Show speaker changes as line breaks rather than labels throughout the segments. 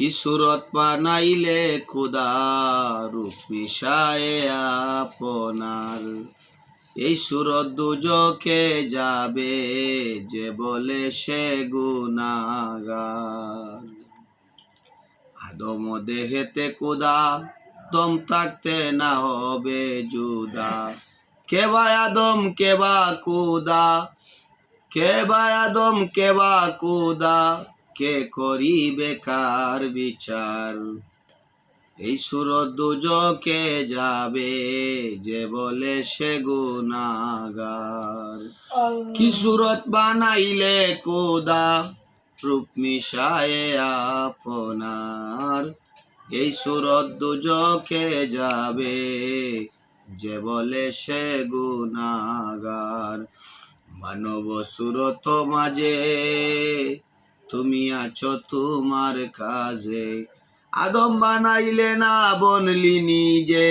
কি সুরত বানাইলে খুদা রূপ মিশায়ে আপনার? এই সুরত দুজকে যাবে যে বলে সে গুনাগার আদম দেহেতে কুদা দম থাকতে না হবে জুদা। কেবা আদম কেবা কুদা কেবা আদম কেবা কুদা কে করিবে কার বিচার? এই সুরত দুজকে যাবে যে বলে সে গুনাগার কি সুরত বানাইলে কুদা? রূপ মিশায়ে আপনার। এই সুরত দুজকে যাবে যে বলে সে গুনাগার মানব সুরত মাঝে তুমি আছো তোমার কাজে। আদম বানাইলে না বনলি নিজে,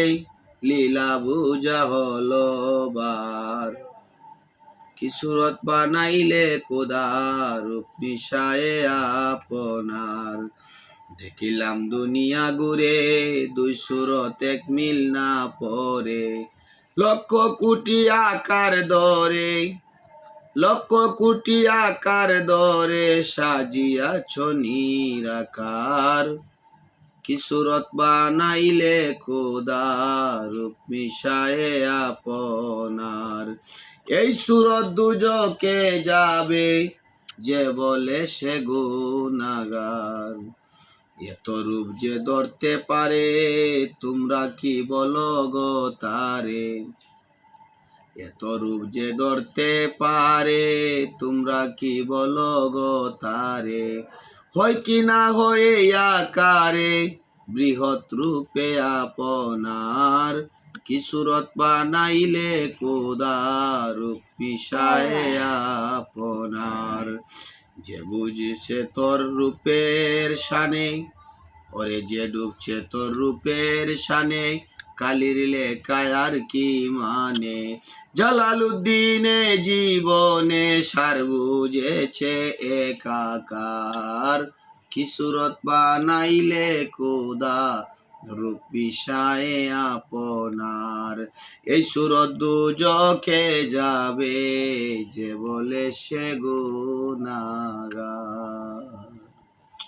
লীলা বুঝা হলো বার। কি সুরত বানাইলে কোদার মিশায়ে আপনার। দেখিলাম দুনিয়া ঘুরে দুই সুরত এক মিল না পরে, লক্ষ কোটি আকার দরে লক্ষ কোটি আকার দরে সাজিয়াছ নিরাকার। কি সুরত বানাইলে খোদার মিশায়ে আপনার। এই সুরত দুজকে যাবে যে বলে সে গুনাগার এত রূপ যে ধরতে পারে, তোমরা কি বলো গো তারে? এত রূপ যে ধরতে পারে, তোমরা কি বলো গো তারে? হয় কি না হয়ে আকারে, বৃহৎ রূপে আপনার কি সুরত বানাইলে কোদার আপনার? যে বুঝছে তোর রূপের শানে ওরে যে ডুবছে তোর রূপের শানে কালির লেখায় কি মানে? জালালুদ্দিনে জীবনে সার বুঝেছে একাকার। কি সুরত বানাইলে কোদা রূপ বিষয়ে আপনার। এই সুরত দুজকে যাবে যে বলে সে গুনাগার।